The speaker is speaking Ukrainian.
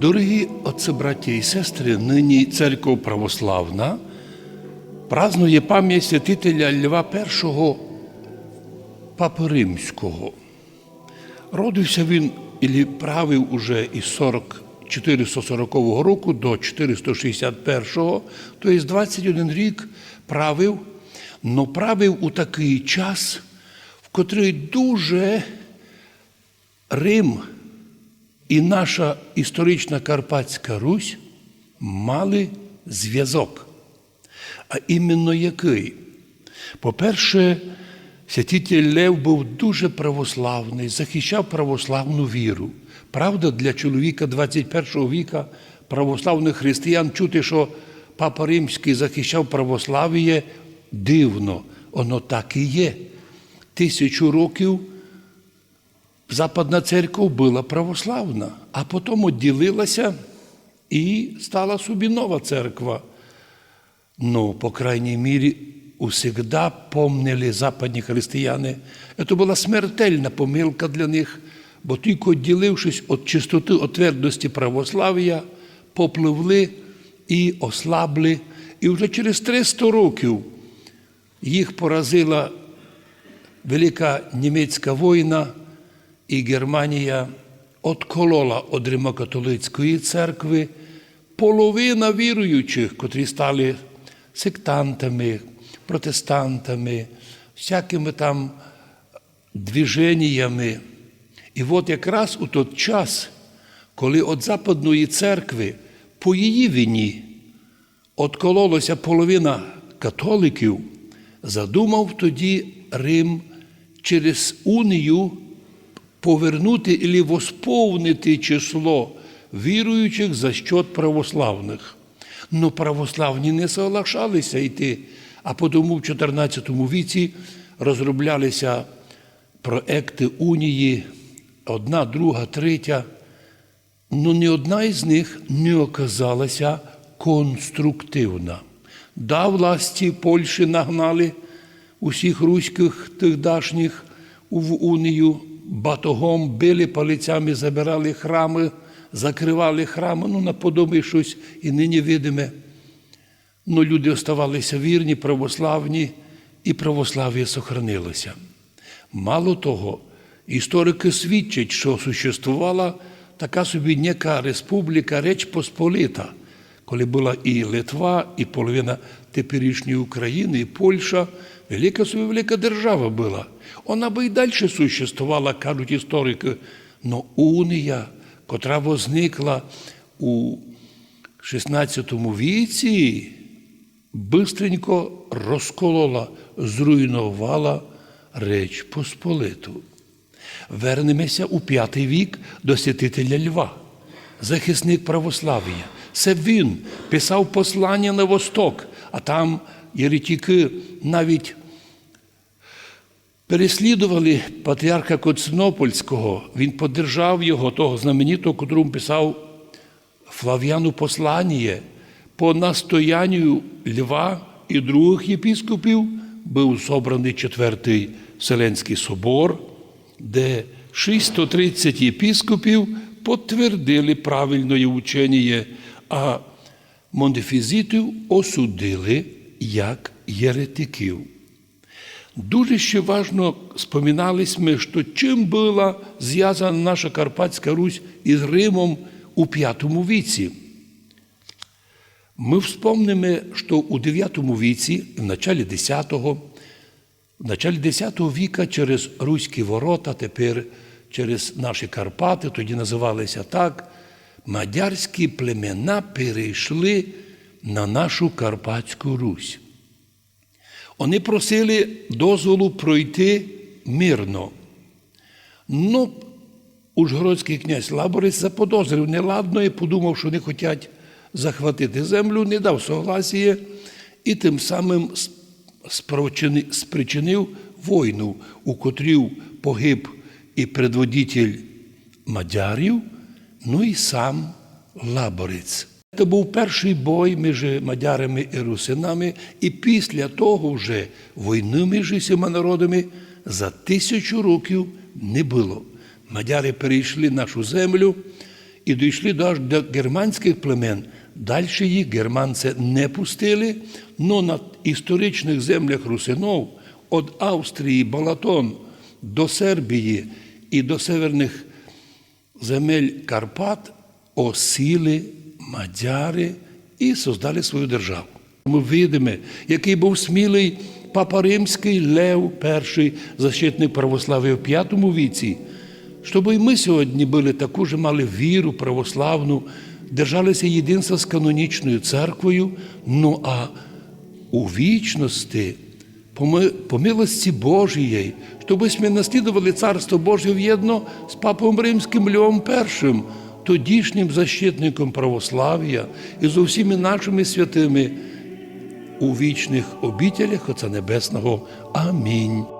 Дорогі отці, браті і сестри, нині церква православна празнує пам'ять святителя Льва І Папи Римського. Родився він і правив уже із 40 440 року до 461, тобто 21 рік правив, но правив у такий час, в котрий дуже Рим і наша історична Карпатська Русь мали зв'язок. А іменно який? По-перше, святитель Лев був дуже православний, захищав православну віру. Правда, для чоловіка 21 віка православних християн чути, що Папа Римський захищав православ'я, дивно, воно так і є. Тисячу років Западна церква була православна, а потім відділилася і стала собі нова церква. Ну, по крайній мірі, усегда помнили западні християни. Це була смертельна помилка для них, бо тільки відділившись від чистоти, від твердості православ'я, попливли і ослабли. І вже через 300 років їх поразила велика німецька війна, і Германія отколола від Римокатолицької церкви половина віруючих, котрі стали сектантами, протестантами, всякими там движеннями. І от якраз у той час, коли від Западної церкви по її вині откололася половина католиків, задумав тоді Рим через унію повернути і восповнити число віруючих за счет православних. Но православні не соглашалися йти, а тому в 14 віці розроблялися проекти унії, одна, друга, третя. Ну ні одна із них не оказалася конструктивна. Да, власті Польщі нагнали усіх руських тигдашніх в унію, батогом били палицями, забирали храми, закривали храми, ну наподобає щось і нині видиме. Ну, люди оставалися вірні, православні, і православ'я сохранилося. Мало того, історики свідчать, що существувала така собі ніяка республіка Реч Посполита, коли була і Литва, і половина теперішньої України, і Польща, велика велика держава була. Вона би і далі существувала, кажуть історики. Но унія, котра возникла у 16 віці, бистренько розколола, зруйнувала Реч Посполиту. Вернемося у п'ятий вік до святителя Льва, захисник православ'я. Це він писав послання на восток, а там єретики навіть переслідували патріарха Константинопольського. Він подержав його, того знаменитого, котрому писав Флав'яну послання по настоянню Льва і других єпіскопів був зобраний Четвертий Вселенський собор, де 630 єпіскопів підтвердили правильне учення, а монтефізитів осудили як єретиків. Дуже ще важно споминались ми, що чим була зв'язана наша Карпатська Русь із Римом у V віці. Ми вспомнимо, що у 9 віці, в началі 10-го, в началі 10 віка через Руські ворота, тепер через наші Карпати, тоді називалися так, мадярські племена перейшли на нашу Карпатську Русь. Вони просили дозволу пройти мирно. Ну, Ужгородський князь Лаборець заподозрив неладно і подумав, що вони хочуть захватити землю, не дав согласія і тим самим спричинив війну, у котрій погиб і предводитель мадярів, ну і сам Лаборець. Це був перший бой між мадярами і русинами, і після того вже війни між усіма народами за тисячу років не було. Мадяри перейшли нашу землю і дійшли аж до германських племен. Далі їх германці не пустили, але на історичних землях русинов від Австрії, Балатон до Сербії і до северних земель Карпат осіли мадяри і создали свою державу. Ми видимо, який був смілий Папа Римський Лев І, защитник православ'я в V віці, щоб і ми сьогодні були таку ж мали віру православну, держалися єдинства з канонічною церквою, ну а у вічності по ми- по милості Божієї, щоб ми наслідували Царство Боже в'єдно з Папом Римським Львом І, тодішнім защитником православ'я і з усіми нашими святими у вічних обітелях Отця Небесного. Амінь.